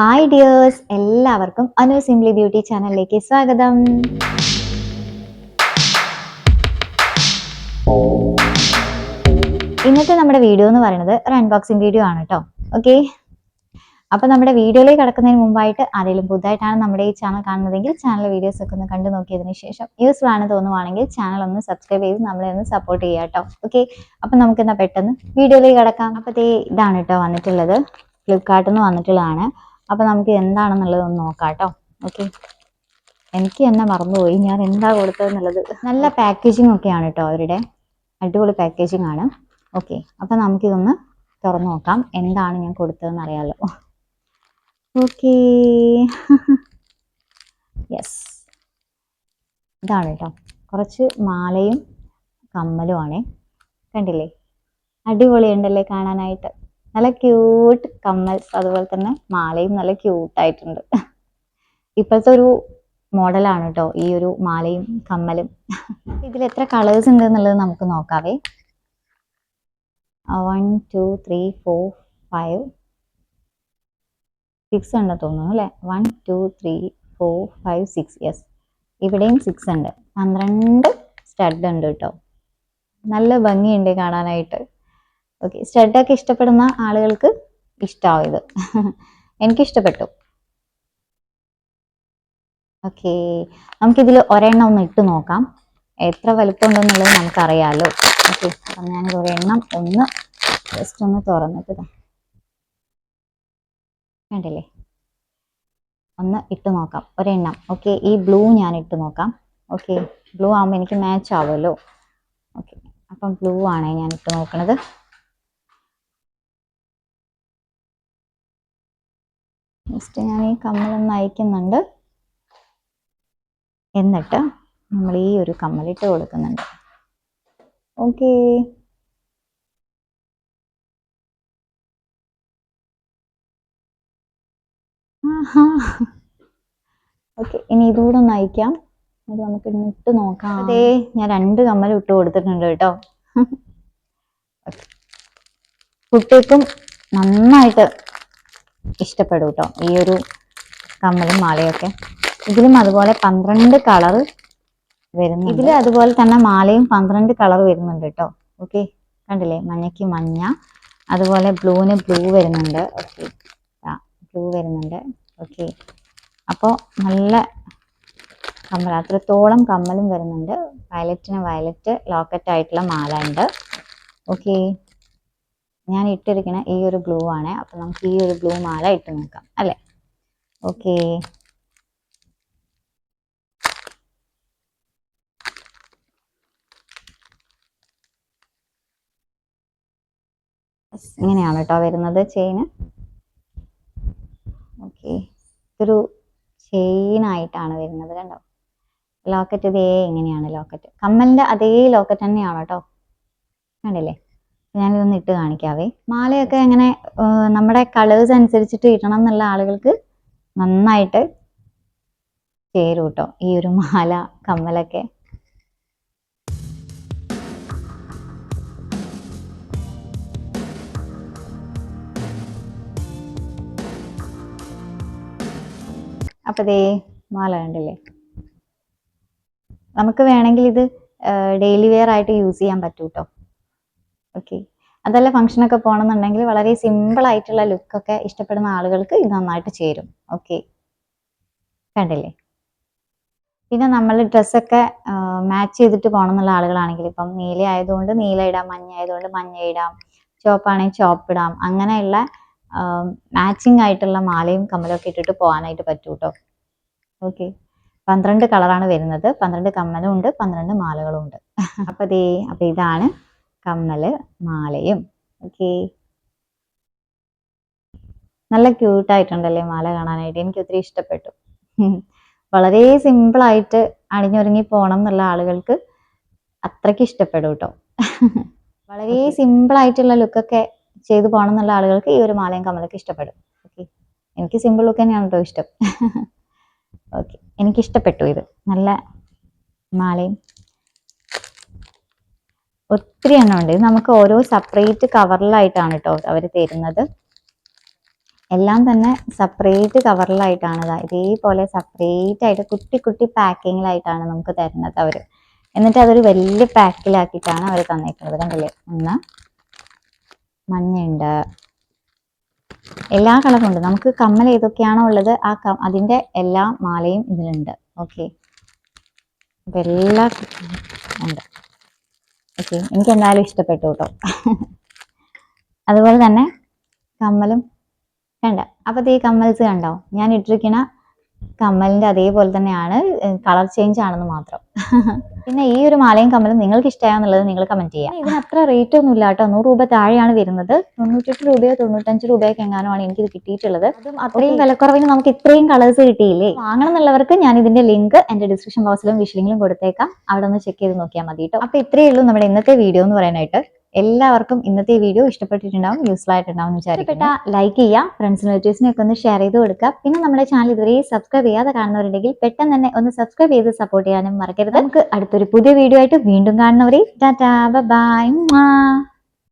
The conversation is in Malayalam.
ഹായ് ഡിയേഴ്സ് എല്ലാവർക്കും അനു സിംപ്ലി ബ്യൂട്ടി ചാനലിലേക്ക് സ്വാഗതം. ഇന്നത്തെ നമ്മുടെ വീഡിയോ എന്ന് പറയുന്നത് ഒരു അൺബോക്സിംഗ് വീഡിയോ ആണ് കേട്ടോ ഓക്കെ അപ്പൊ നമ്മുടെ വീഡിയോയിലേക്ക് കടക്കുന്നതിന് മുമ്പായിട്ട് ആരെങ്കിലും പുതുതായിട്ടാണ് നമ്മുടെ ഈ ചാനൽ കാണുന്നതെങ്കിൽ ചാനൽ വീഡിയോസ് ഒക്കെ ഒന്ന് കണ്ടു നോക്കിയതിനു ശേഷം യൂസ്ഫുൾ ആണ് തോന്നുവാണെങ്കിൽ ചാനൽ ഒന്ന് സബ്സ്ക്രൈബ് ചെയ്ത് നമ്മളെ ഒന്ന് സപ്പോർട്ട് ചെയ്യാം കേട്ടോ ഓക്കെ അപ്പൊ നമുക്ക് എന്നാ പെട്ടെന്ന് വീഡിയോയിലേക്ക് കടക്കാം. അപ്പത്തേ ഇതാണ് കേട്ടോ വന്നിട്ടുള്ളത്. ഫ്ലിപ്കാർട്ടിൽ നിന്ന് വന്നിട്ടുള്ളതാണ്. അപ്പൊ നമുക്ക് എന്താണെന്നുള്ളത് ഒന്ന് നോക്കാം കേട്ടോ ഓക്കെ എനിക്ക് തന്നെ മറന്നുപോയി. ഞാൻ എന്താ കൊടുത്തതെന്നുള്ളത്. നല്ല പാക്കേജിംഗ് ഒക്കെയാണ് കേട്ടോ അവരുടെ. അടിപൊളി പാക്കേജിംഗ് ആണ്. ഓക്കെ അപ്പൊ നമുക്കിതൊന്ന് തുറന്നു നോക്കാം. എന്താണ് ഞാൻ കൊടുത്തതെന്ന് അറിയാലോ. ഓക്കെ യെസ് ഇതാണ് കേട്ടോ കുറച്ച് മാലയും കമ്മലുമാണേ. കണ്ടില്ലേ കണ്ടില്ലേ? അടിപൊളിയുണ്ടല്ലേ കാണാനായിട്ട്. നല്ല ക്യൂട്ട് കമ്മൽസ് അതുപോലെ തന്നെ മാലയും നല്ല ക്യൂട്ടായിട്ടുണ്ട് ഇപ്പോഴത്തെ ഒരു മോഡലാണ് കേട്ടോ ഈ ഒരു മാലയും കമ്മലും. ഇതിൽ എത്ര കളേഴ്സ് ഉണ്ട് എന്നുള്ളത് നമുക്ക് നോക്കാവേ. One two three four five six ഉണ്ട് തോന്നുന്നു അല്ലേ? One two three four five six yes ഇവിടെയും സിക്സ് ഉണ്ട്. പന്ത്രണ്ട് സ്റ്റഡ് ഉണ്ട് കേട്ടോ നല്ല ഭംഗിയുണ്ട് കാണാനായിട്ട്. ഓക്കെ സ്റ്റഡൊക്കെ ഇഷ്ടപ്പെടുന്ന ആളുകൾക്ക് ഇഷ്ടമാവും ഇത് എനിക്ക് ഇഷ്ടപ്പെട്ടു ഓക്കെ നമുക്കിതിൽ ഒരെണ്ണം ഒന്ന് ഇട്ട് നോക്കാം. എത്ര വലുപ്പം ഉണ്ടെന്നുള്ളത് നമുക്കറിയാലോ. ഓക്കെ അപ്പം ഞാനിത് ഒരെണ്ണം ഒന്ന് ജസ്റ്റ് ഒന്ന് തുറന്നിട്ട് കണ്ടില്ലേ? ഒന്ന് ഇട്ട് നോക്കാം. ഒരെണ്ണം. ഓക്കെ ഈ ബ്ലൂ ഞാൻ ഇട്ട് നോക്കാം. ഓക്കെ ബ്ലൂ ആകുമ്പോൾ എനിക്ക് മാച്ച് ആവുമല്ലോ. ഓക്കെ അപ്പം ബ്ലൂ ആണ് ഞാൻ ഇട്ട് നോക്കണത്. ജസ്റ്റ് ഞാൻ ഈ കമ്മലൊന്ന് അയക്കുന്നുണ്ട്. എന്നിട്ട് നമ്മൾ ഈ ഒരു കമ്മലിട്ട് കൊടുക്കുന്നുണ്ട്. ഓക്കേ ഓക്കെ ഇനി ഇതുകൂടെ ഒന്ന് അയക്കാം. അത് നമുക്ക് ഇട്ട് നോക്കാം. അതെ. ഞാൻ രണ്ട് കമ്മലും ഇട്ട് കൊടുത്തിട്ടുണ്ട് കേട്ടോ. കുട്ടിക്കും നന്നായിട്ട് ഇഷ്ടപ്പെടും കേട്ടോ ഈ ഒരു കമ്മലും മാലയൊക്കെ. ഇതിലും അതുപോലെ പന്ത്രണ്ട് കളർ വരുന്നു ഇതിൽ അതുപോലെ തന്നെ മാലയും പന്ത്രണ്ട് കളർ വരുന്നുണ്ട് കേട്ടോ. ഓക്കെ. കണ്ടില്ലേ? മഞ്ഞയ്ക്ക് മഞ്ഞ അതുപോലെ ബ്ലൂവിന് ബ്ലൂ വരുന്നുണ്ട്. ഓക്കെ. ബ്ലൂ വരുന്നുണ്ട്. ഓക്കെ. അപ്പോൾ നല്ല കമ്മൽ അത്രത്തോളം കമ്മലും വരുന്നുണ്ട്. വയലറ്റിന് വയലറ്റ് ലോക്കറ്റ് ആയിട്ടുള്ള മാല ഉണ്ട് ഓക്കെ. ഞാൻ ഇട്ടിരിക്കണ ഈ ഒരു ബ്ലൂ ആണ്. അപ്പം നമുക്ക് ഈ ഒരു ബ്ലൂ മാല ഇട്ട് നോക്കാം അല്ലേ? ഓക്കെ ഇങ്ങനെയാണ് കേട്ടോ വരുന്നത് ചെയിന് ഓക്കെ ഇതൊരു ചെയിനായിട്ടാണ് വരുന്നത് കണ്ടോ? ലോക്കറ്റ് ഇതേ ഇങ്ങനെയാണ് ലോക്കറ്റ് കമ്മലിന്റെ അതേ ലോക്കറ്റ് തന്നെയാണ് കേട്ടോ. കണ്ടില്ലേ? ഞാനിതൊന്ന് ഇട്ട് കാണിക്കാവേ. മാലയൊക്കെ എങ്ങനെ നമ്മുടെ കളേഴ്സ് അനുസരിച്ചിട്ട് ഇടണം എന്നുള്ള ആളുകൾക്ക് നന്നായിട്ട് ചേരും കേട്ടോ ഈ ഒരു മാല കമ്മലൊക്കെ. അപ്പൊ ദേ മാല കണ്ടില്ലേ? നമുക്ക് വേണമെങ്കിൽ ഇത് ഡെയിലി വെയർ ആയിട്ട് യൂസ് ചെയ്യാൻ പറ്റൂ കേട്ടോ ഓക്കെ അതല്ല ഫംഗ്ഷനൊക്കെ പോകണമെന്നുണ്ടെങ്കിൽ വളരെ സിമ്പിൾ ആയിട്ടുള്ള ലുക്കൊക്കെ ഇഷ്ടപ്പെടുന്ന ആളുകൾക്ക് ഇത് നന്നായിട്ട് ചേരും. ഓക്കെ കണ്ടില്ലേ? പിന്നെ നമ്മൾ ഡ്രസ്സൊക്കെ മാച്ച് ചെയ്തിട്ട് പോകണം എന്നുള്ള ആളുകളാണെങ്കിൽ ഇപ്പം നീല ആയതുകൊണ്ട് നീല ഇടാം മഞ്ഞ ആയതുകൊണ്ട് മഞ്ഞ ഇടാം ചുവപ്പാണെങ്കിൽ ചുവപ്പ് ഇടാം അങ്ങനെയുള്ള മാച്ചിങ് ആയിട്ടുള്ള മാലയും കമ്മലൊക്കെ ഇട്ടിട്ട് പോകാനായിട്ട് പറ്റൂ കേട്ടോ ഓക്കെ പന്ത്രണ്ട് കളറാണ് വരുന്നത്. പന്ത്രണ്ട് കമ്മലും ഉണ്ട് പന്ത്രണ്ട് മാലകളും ഉണ്ട്. അപ്പോൾ ദേ അപ്പോൾ ഇതാണ് കമ്മൽ മാലയും. ഓക്കെ നല്ല ക്യൂട്ടായിട്ടുണ്ടല്ലേ മാല കാണാനായിട്ട്. എനിക്ക് ഒത്തിരി ഇഷ്ടപ്പെട്ടു. വളരെ സിമ്പിളായിട്ട് അണിഞ്ഞൊരുങ്ങി പോകണം എന്നുള്ള ആളുകൾക്ക് അത്രയ്ക്ക് ഇഷ്ടപ്പെടും കേട്ടോ വളരെ സിമ്പിൾ ആയിട്ടുള്ള ലുക്കൊക്കെ ചെയ്തു പോകണം എന്നുള്ള ആളുകൾക്ക് ഈ ഒരു മാലയും കമ്മലൊക്കെ ഇഷ്ടപ്പെടും. ഓക്കെ എനിക്ക് സിമ്പിൾ ലുക്ക് തന്നെയാണ് കേട്ടോ ഇഷ്ടം. ഓക്കെ എനിക്കിഷ്ടപ്പെട്ടു ഇത്. നല്ല മാലയും ഒത്തിരി എണ്ണം ഉണ്ട്. നമുക്ക് ഓരോ സെപ്പറേറ്റ് കവറിലായിട്ടാണ് കേട്ടോ അവർ തരുന്നത്. എല്ലാം തന്നെ സെപ്പറേറ്റ് കവറിലായിട്ടാണ് ഇതാ ഇതേപോലെ സെപ്പറേറ്റ് ആയിട്ട് കുട്ടി കുട്ടി പാക്കിങ്ങിലായിട്ടാണ് നമുക്ക് തരുന്നത് അവർ എന്നിട്ട് അതൊരു വലിയ പാക്കിലാക്കിയിട്ടാണ് അവർ തന്നേക്കുന്നത്. കണ്ടില്ലേ? ഒന്ന്. മഞ്ഞയുണ്ട്. എല്ലാ കളറും ഉണ്ട്. നമുക്ക് കമ്മൽ ഏതൊക്കെയാണോ ഉള്ളത് ആ ക അതിന്റെ എല്ലാ മാലയും ഇതിലുണ്ട്. ഓക്കെ. എല്ലാ ഉണ്ട്. ഓക്കെ. എനിക്ക് എന്തായാലും ഇഷ്ടപ്പെട്ടു കേട്ടോ. അതുപോലെ തന്നെ കമ്മലും കണ്ട. അപ്പോൾ ഈ കമ്മൽസ് കണ്ടോ? ഞാൻ ഇട്ടിരിക്കുന്ന കമ്മലിന്റെ അതേപോലെ തന്നെയാണ് കളർ ചേഞ്ച് ആണെന്ന് മാത്രം. പിന്നെ ഈ ഒരു മാലയും കമ്മലും നിങ്ങൾക്ക് ഇഷ്ടമായെന്നുള്ളത് നിങ്ങൾ കമന്റ് ചെയ്യാം. ഇതിന് അത്ര റേറ്റ് ഒന്നും ഇല്ല കേട്ടോ. നൂറ് രൂപ താഴെയാണ് വരുന്നത്. തൊണ്ണൂറ്റെട്ട് രൂപയോ തൊണ്ണൂറ്റഞ്ച് രൂപയൊക്കെ എങ്ങാനുമാണ് എനിക്ക് ഇത് കിട്ടിയിട്ടുള്ളത്. അതും അത്രയും വിലക്കുറവിന് നമുക്ക് ഇത്രയും കളേഴ്സ് കിട്ടിയില്ലേ? വാങ്ങണം എന്നുള്ളവർക്ക് ഞാൻ ഇതിന്റെ ലിങ്ക് എന്റെ ഡിസ്ക്രിപ്ഷൻ ബോക്സിലും വിഷലിംഗിലും കൊടുത്തേക്കാം. അവിടെ ഒന്ന് ചെക്ക് ചെയ്ത് നോക്കിയാൽ മതി കേട്ടോ. അപ്പൊ ഇത്രയേ ഉള്ളൂ നമ്മുടെ ഇന്നത്തെ വീഡിയോ എന്ന് പറയാനായിട്ട്. എല്ലാവർക്കും ഇന്നത്തെ വീഡിയോ ഇഷ്ടപ്പെട്ടിട്ടുണ്ടാവും യൂസ്ഫുൾ ആയിട്ടുണ്ടാവും എന്ന് ലൈക്ക് ചെയ്യുക റിലേറ്റീവ്സിനെ ഒക്കെ ഒന്ന് ഷെയർ ചെയ്ത് കൊടുക്കുക. പിന്നെ നമ്മുടെ ചാനൽ ഇതുവരെ സബ്സ്ക്രൈബ് ചെയ്യാതെ കാണുന്നവരുണ്ടെങ്കിൽ പെട്ടെന്ന് തന്നെ ഒന്ന് സബ്സ്ക്രൈബ് ചെയ്ത് സപ്പോർട്ട് ചെയ്യാനും മറക്കരുത്. നമുക്ക് അടുത്തൊരു പുതിയ വീഡിയോ ആയിട്ട് വീണ്ടും കാണുന്നവരെ ടാറ്റാ ബൈ